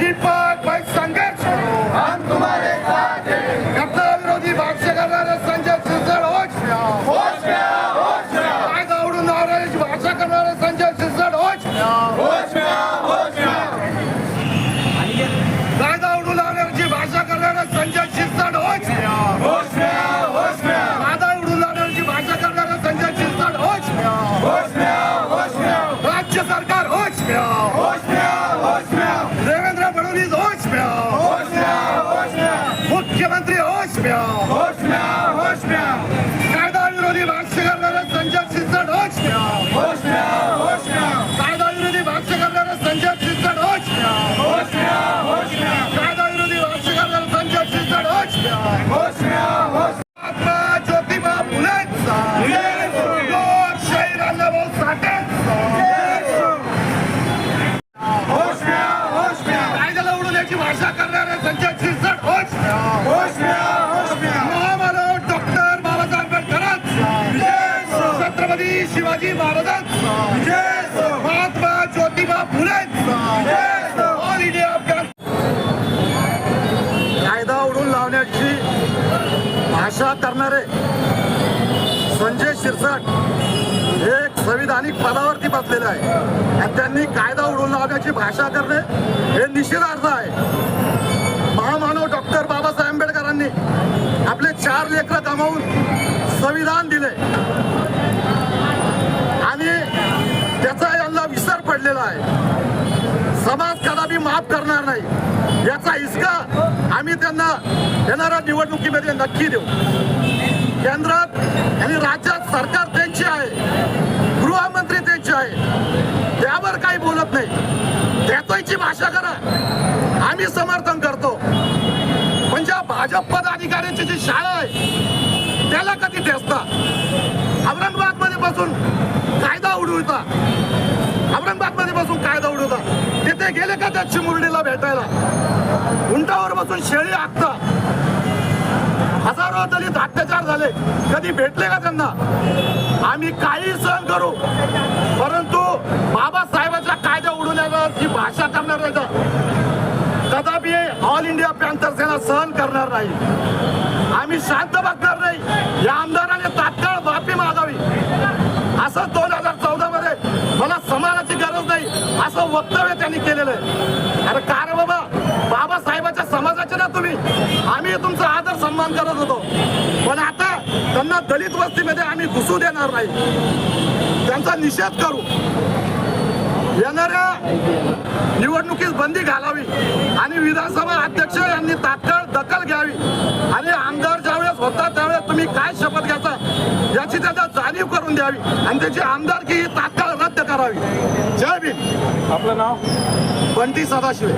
E para Devendra Fadnavis होच मुख्यमंत्री होश कायदा विरोधी भाष्य करणारे संजय शिरसाट होश कायदा विरोधी भाष्य करणारे संजय शिरसाट होश कायदा विरोधी भाष्य करणारे संजय शिरसाट होश महात्मा ज्योतिबा फुलेंचा लोकशाही अण्णाभाऊ साठेंचा भाषा करणारे संजय शिरसाट होश. महामानव डॉक्टर बाबासाहेब आंबेडकरांचा छत्रपती शिवाजी महाराजांचा महात्मा ज्योतिबा फुले. ऑल इंडिया कायदा उडून लावण्याची भाषा करणारे संजय शिरसाट हे संविधानिक पदावरती बसलेले आहे. आणि त्यांनी कायदा उडवून लावण्याची भाषा करणे हे निषेधार्थ आहे महामानव डॉक्टर बाबासाहेब आंबेडकरांनी आपले चार लेकरं गमावून संविधान दिले आणि त्याचा यांना विसर पडलेला आहे. समाज कदापि माफ करणार नाही. याचा हिसका आम्ही त्यांना येणाऱ्या निवडणुकीमध्ये नक्की देऊ. केंद्रात आणि राज्यात सरकार त्यांची आहे. गृहमंत्री त्यांचे आहे. त्यावर काही बोलत नाही. त्याची भाषा करा. आम्ही समर्थन करतो. पण ज्या भाजप पदाधिकाऱ्यांची जी शाळा आहे त्याला कधी ठेचता औरंगाबादमध्ये बसून कायदा उडवता. औरंगाबादमध्ये बसून कायदा उडवता. तिथे गेले का त्या चिमुरडीला भेटायला? उंटावर बसून शेळी आखता. हजारो दलित अत्याचार झाले. कधी भेटले का त्यांना? आम्ही काही सहन करू. परंतु बाबासाहेबांच्या कायदा उडवण्याला ही भाषा करणार नाही कदापि ऑल इंडिया पॅन्थर सेना सहन करणार नाही. आम्ही शांत बघणार या आमदाराने तात्काळ माफी मागावी. असं दोन हजार चौदा मध्ये मला समाजाची गरज नाही असं वक्तव्य त्यांनी केलेलं आहे. अरे का रे बाबा? बाबासाहेबाच्या समाजाचे ना तुम्ही. आम्ही तुमचा आदर सन्मान करत होतो. पण आता त्यांना दलित वस्तीमध्ये आम्ही घुसू देणार नाही. त्यांचा निषेध करू. येणाऱ्या निवडणुकीस बंदी घालावी आणि विधानसभा अध्यक्ष यांनी तात्काळ दखल घ्यावी आणि आमदार द्यावी आणि त्याची आमदारकी ही तात्काळ रद्द करावी. जय भीम. आपलं नाव? बंटी सदाशिव.